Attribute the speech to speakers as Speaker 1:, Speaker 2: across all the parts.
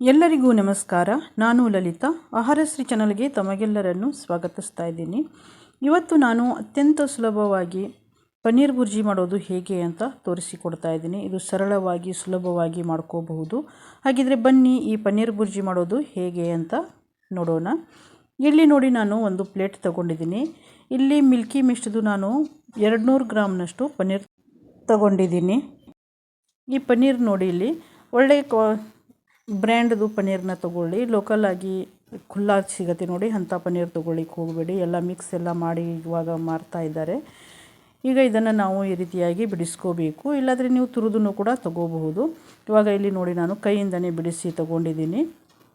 Speaker 1: ಎಲ್ಲರಿಗೂ ನಮಸ್ಕಾರ. ನಾನು ಲಲಿತಾ. ಆಹಾರಶ್ರೀ ಚಾನಲ್ಗೆ ತಮಗೆಲ್ಲರನ್ನು ಸ್ವಾಗತಿಸ್ತಾ ಇದ್ದೀನಿ. ಇವತ್ತು ನಾನು ಅತ್ಯಂತ ಸುಲಭವಾಗಿ ಪನ್ನೀರ್ ಬುರ್ಜಿ ಮಾಡೋದು ಹೇಗೆ ಅಂತ ತೋರಿಸಿಕೊಡ್ತಾ ಇದ್ದೀನಿ. ಇದು ಸರಳವಾಗಿ, ಸುಲಭವಾಗಿ ಮಾಡ್ಕೋಬಹುದು. ಹಾಗಿದ್ರೆ ಬನ್ನಿ ಈ ಪನ್ನೀರ್ ಬುರ್ಜಿ ಮಾಡೋದು ಹೇಗೆ ಅಂತ ನೋಡೋಣ. ಇಲ್ಲಿ ನೋಡಿ ನಾನು ಒಂದು ಪ್ಲೇಟ್ ತಗೊಂಡಿದ್ದೀನಿ. ಇಲ್ಲಿ ಮಿಲ್ಕಿ ಮಿಸ್ಟ್ದು ನಾನು ಎರಡು ನೂರು ಗ್ರಾಮ್ನಷ್ಟು ಪನ್ನೀರ್ ತಗೊಂಡಿದ್ದೀನಿ. ಈ ಪನ್ನೀರ್ ನೋಡಿ ಇಲ್ಲಿ ಒಳ್ಳೆಯ ಕ್ವಾ ಬ್ರ್ಯಾಂಡ್ದು ಪನ್ನೀರನ್ನ ತೊಗೊಳ್ಳಿ ಲೋಕಲ್ ಆಗಿ ಖುಲ್ಲಾ ಸಿಗತ್ತೆ ನೋಡಿ, ಅಂಥ ಪನ್ನೀರ್ ತೊಗೊಳ್ಳಿಕ್ಕೆ ಹೋಗಬೇಡಿ. ಎಲ್ಲ ಮಿಕ್ಸ್ ಎಲ್ಲ ಮಾಡಿ ಇವಾಗ ಮಾರ್ತಾ ಇದ್ದಾರೆ. ಈಗ ಇದನ್ನು ನಾವು ಈ ರೀತಿಯಾಗಿ ಬಿಡಿಸ್ಕೋಬೇಕು. ಇಲ್ಲಾದರೆ ನೀವು ತುರಿದೂ ಕೂಡ ತಗೋಬಹುದು. ಇವಾಗ ಇಲ್ಲಿ ನೋಡಿ ನಾನು ಕೈಯಿಂದನೇ ಬಿಡಿಸಿ ತಗೊಂಡಿದ್ದೀನಿ.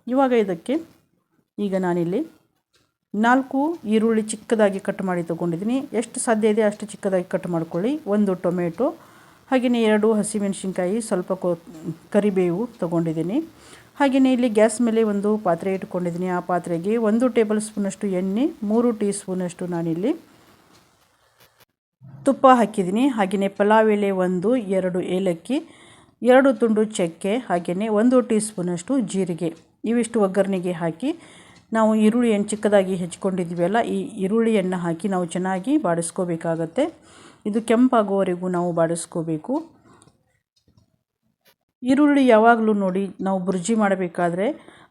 Speaker 1: ಇವಾಗ ಇದಕ್ಕೆ ಈಗ ನಾನಿಲ್ಲಿ ನಾಲ್ಕು ಈರುಳ್ಳಿ ಚಿಕ್ಕದಾಗಿ ಕಟ್ ಮಾಡಿ ತೊಗೊಂಡಿದ್ದೀನಿ. ಎಷ್ಟು ಸಾಧ್ಯ ಇದೆ ಅಷ್ಟು ಚಿಕ್ಕದಾಗಿ ಕಟ್ ಮಾಡ್ಕೊಳ್ಳಿ. ಒಂದು ಟೊಮೆಟೊ ಹಾಗೆಯೇ ಎರಡು ಹಸಿಮೆಣಸಿನ್ಕಾಯಿ, ಸ್ವಲ್ಪ ಕೊ, ಕರಿಬೇವು ತೊಗೊಂಡಿದ್ದೀನಿ. ಹಾಗೆಯೇ ಇಲ್ಲಿ ಗ್ಯಾಸ್ ಮೇಲೆ ಒಂದು ಪಾತ್ರೆ ಇಟ್ಕೊಂಡಿದ್ದೀನಿ. ಆ ಪಾತ್ರೆಗೆ ಒಂದು ಟೇಬಲ್ ಸ್ಪೂನಷ್ಟು ಎಣ್ಣೆ, ಮೂರು ಟೀ ಸ್ಪೂನಷ್ಟು ನಾನಿಲ್ಲಿ ತುಪ್ಪ ಹಾಕಿದ್ದೀನಿ. ಹಾಗೆಯೇ ಪಲಾವ್ ಎಲೆ ಒಂದು, ಎರಡು ಏಲಕ್ಕಿ, ಎರಡು ತುಂಡು ಚಕ್ಕೆ, ಹಾಗೆಯೇ ಒಂದು ಟೀ ಸ್ಪೂನಷ್ಟು ಜೀರಿಗೆ. ಇವಿಷ್ಟು ಒಗ್ಗರಣೆಗೆ ಹಾಕಿ ನಾವು ಈರುಳ್ಳಿಯನ್ನು ಚಿಕ್ಕದಾಗಿ ಅಲ್ಲ ಈ ಈರುಳ್ಳಿಯನ್ನು ಹಾಕಿ ನಾವು ಚೆನ್ನಾಗಿ ಬಾಡಿಸ್ಕೋಬೇಕಾಗತ್ತೆ. ಇದು ಕೆಂಪಾಗುವವರೆಗೂ ನಾವು ಬಾಡಿಸ್ಕೋಬೇಕು ಈರುಳ್ಳಿ ಯಾವಾಗಲೂ ನೋಡಿ ನಾವು ಬುರ್ಜಿ ಮಾಡಬೇಕಾದ್ರೆ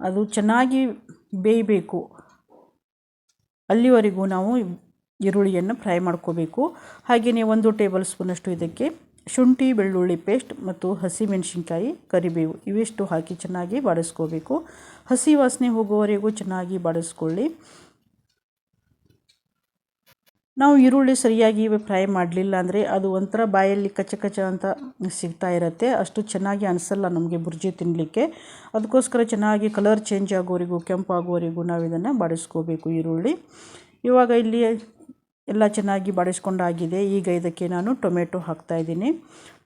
Speaker 1: ಅದು ಚೆನ್ನಾಗಿ ಬೇಯಬೇಕು. ಅಲ್ಲಿವರೆಗೂ ನಾವು ಈರುಳ್ಳಿಯನ್ನು ಫ್ರೈ ಮಾಡ್ಕೋಬೇಕು. ಹಾಗೆಯೇ ಒಂದು ಟೇಬಲ್ ಸ್ಪೂನಷ್ಟು ಇದಕ್ಕೆ ಶುಂಠಿ, ಬೆಳ್ಳುಳ್ಳಿ ಪೇಸ್ಟ್ ಮತ್ತು ಹಸಿಮೆಣಸಿನ್ಕಾಯಿ, ಕರಿಬೇವು ಇವೆಷ್ಟು ಹಾಕಿ ಚೆನ್ನಾಗಿ ಬಾಡಿಸ್ಕೋಬೇಕು ಹಸಿ ವಾಸನೆ ಹೋಗುವವರೆಗೂ ಚೆನ್ನಾಗಿ ಬಾಡಿಸ್ಕೊಳ್ಳಿ ನಾವು ಈರುಳ್ಳಿ ಸರಿಯಾಗಿ ಫ್ರೈ ಮಾಡಲಿಲ್ಲ ಅಂದರೆ ಅದು ಒಂಥರ ಬಾಯಲ್ಲಿ ಕಚ್ಚ ಕಚ್ಚ ಅಂತ ಸಿಗ್ತಾ ಇರುತ್ತೆ. ಅಷ್ಟು ಚೆನ್ನಾಗಿ ಅನಿಸಲ್ಲ ನಮಗೆ ಬುರ್ಜಿ ತಿನ್ನಲಿಕ್ಕೆ ಅದಕ್ಕೋಸ್ಕರ ಚೆನ್ನಾಗಿ ಕಲರ್ ಚೇಂಜ್ ಆಗೋವರೆಗೂ ಕೆಂಪಾಗೋವರೆಗೂ ನಾವು ಇದನ್ನು ಬಾಡಿಸ್ಕೋಬೇಕು ಈರುಳ್ಳಿ. ಇವಾಗ ಇಲ್ಲಿ ಎಲ್ಲ ಚೆನ್ನಾಗಿ ಬಾಡಿಸ್ಕೊಂಡಾಗಿದೆ. ಈಗ ಇದಕ್ಕೆ ನಾನು ಟೊಮೆಟೊ ಹಾಕ್ತಾಯಿದ್ದೀನಿ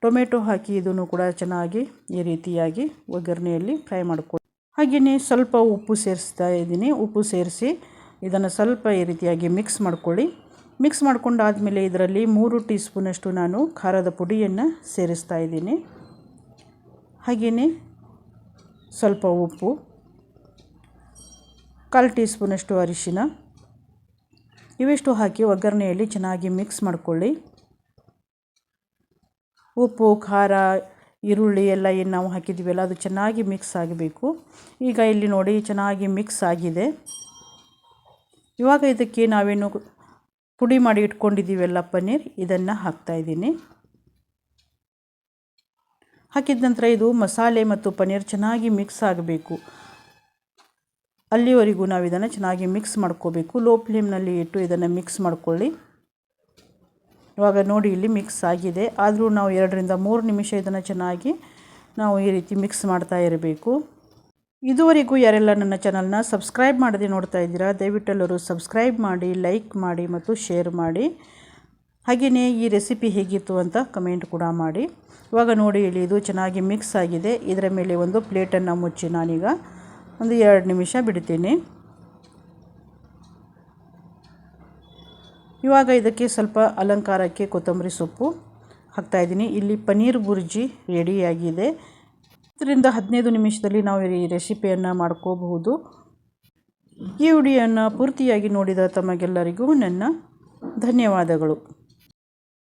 Speaker 1: ಟೊಮೆಟೊ ಹಾಕಿ ಇದನ್ನು ಕೂಡ ಚೆನ್ನಾಗಿ ಈ ರೀತಿಯಾಗಿ ಒಗ್ಗರಣೆಯಲ್ಲಿ ಫ್ರೈ ಮಾಡ್ಕೊಳ್ಳಿ ಹಾಗೆಯೇ ಸ್ವಲ್ಪ ಉಪ್ಪು ಸೇರಿಸ್ತಾ ಇದ್ದೀನಿ. ಉಪ್ಪು ಸೇರಿಸಿ ಇದನ್ನು ಸ್ವಲ್ಪ ಈ ರೀತಿಯಾಗಿ ಮಿಕ್ಸ್ ಮಾಡ್ಕೊಳ್ಳಿ. ಮಿಕ್ಸ್ ಮಾಡ್ಕೊಂಡಾದಮೇಲೆ ಇದರಲ್ಲಿ ಮೂರು ಟೀ ಸ್ಪೂನಷ್ಟು ನಾನು ಖಾರದ ಪುಡಿಯನ್ನು ಸೇರಿಸ್ತಾ ಇದ್ದೀನಿ. ಹಾಗೆಯೇ ಸ್ವಲ್ಪ ಉಪ್ಪು, ಕಾಲು ಟೀ ಸ್ಪೂನಷ್ಟು ಅರಿಶಿನ, ಇವೆಷ್ಟು ಹಾಕಿ ಒಗ್ಗರಣೆಯಲ್ಲಿ ಚೆನ್ನಾಗಿ ಮಿಕ್ಸ್ ಮಾಡಿಕೊಳ್ಳಿ. ಉಪ್ಪು, ಖಾರ, ಈರುಳ್ಳಿ ಎಲ್ಲ ಏನು ನಾವು ಹಾಕಿದ್ದೀವಲ್ಲ, ಅದು ಚೆನ್ನಾಗಿ ಮಿಕ್ಸ್ ಆಗಬೇಕು. ಈಗ ಇಲ್ಲಿ ನೋಡಿ ಚೆನ್ನಾಗಿ ಮಿಕ್ಸ್ ಆಗಿದೆ. ಇವಾಗ ಇದಕ್ಕೆ ನಾವೇನು ಪುಡಿ ಮಾಡಿ ಇಟ್ಕೊಂಡಿದ್ದೀವಲ್ಲ ಪನ್ನೀರ್. ಇದನ್ನು ಹಾಕ್ತಾಯಿದ್ದೀನಿ ಹಾಕಿದ ನಂತರ ಇದು ಮಸಾಲೆ ಮತ್ತು ಪನ್ನೀರ್ ಚೆನ್ನಾಗಿ ಮಿಕ್ಸ್ ಆಗಬೇಕು. ಅಲ್ಲಿವರೆಗೂ ನಾವು ಇದನ್ನು ಚೆನ್ನಾಗಿ ಮಿಕ್ಸ್ ಮಾಡ್ಕೋಬೇಕು. ಲೋ ಫ್ಲೇಮ್ನಲ್ಲಿ ಇಟ್ಟು ಇದನ್ನು ಮಿಕ್ಸ್ ಮಾಡ್ಕೊಳ್ಳಿ. ಇವಾಗ ನೋಡಿ ಇಲ್ಲಿ ಮಿಕ್ಸ್ ಆಗಿದೆ. ಆದರೂ ನಾವು ಎರಡರಿಂದ ಮೂರು ನಿಮಿಷ ಇದನ್ನು ಚೆನ್ನಾಗಿ ನಾವು ಈ ರೀತಿ ಮಿಕ್ಸ್ ಮಾಡ್ತಾ ಇರಬೇಕು. ಇದುವರೆಗೂ ಯಾರೆಲ್ಲ ನನ್ನ ಚಾನಲ್ನ ಸಬ್ಸ್ಕ್ರೈಬ್ ಮಾಡದೆ ನೋಡ್ತಾ ಇದ್ದೀರಾ, ದಯವಿಟ್ಟೆಲ್ಲರೂ ಸಬ್ಸ್ಕ್ರೈಬ್ ಮಾಡಿ, ಲೈಕ್ ಮಾಡಿ ಮತ್ತು ಶೇರ್ ಮಾಡಿ. ಹಾಗೆಯೇ ಈ ರೆಸಿಪಿ ಹೇಗಿತ್ತು ಅಂತ ಕಮೆಂಟ್ ಕೂಡ ಮಾಡಿ. ಇವಾಗ ನೋಡಿ ಇಲ್ಲಿ ಇದು ಚೆನ್ನಾಗಿ ಮಿಕ್ಸ್ ಆಗಿದೆ. ಇದರ ಮೇಲೆ ಒಂದು ಪ್ಲೇಟನ್ನು ಮುಚ್ಚಿ ನಾನೀಗ ಒಂದು ಎರಡು ನಿಮಿಷ ಬಿಡ್ತೀನಿ. ಇವಾಗ ಇದಕ್ಕೆ ಸ್ವಲ್ಪ ಅಲಂಕಾರಕ್ಕೆ ಕೊತ್ತಂಬರಿ ಸೊಪ್ಪು ಹಾಕ್ತಾಯಿದ್ದೀನಿ ಇಲ್ಲಿ ಪನ್ನೀರ್ ಬುರ್ಜಿ ರೆಡಿಯಾಗಿದೆ. ಹತ್ತರಿಂದ ಹದಿನೈದು ನಿಮಿಷದಲ್ಲಿ ನಾವು ಈ ರೆಸಿಪಿಯನ್ನು ಮಾಡ್ಕೋಬಹುದು. ಈ ವಿಡಿಯೋನ ಪೂರ್ತಿಯಾಗಿ ನೋಡಿದ ತಮಗೆಲ್ಲರಿಗೂ ನನ್ನ ಧನ್ಯವಾದಗಳು.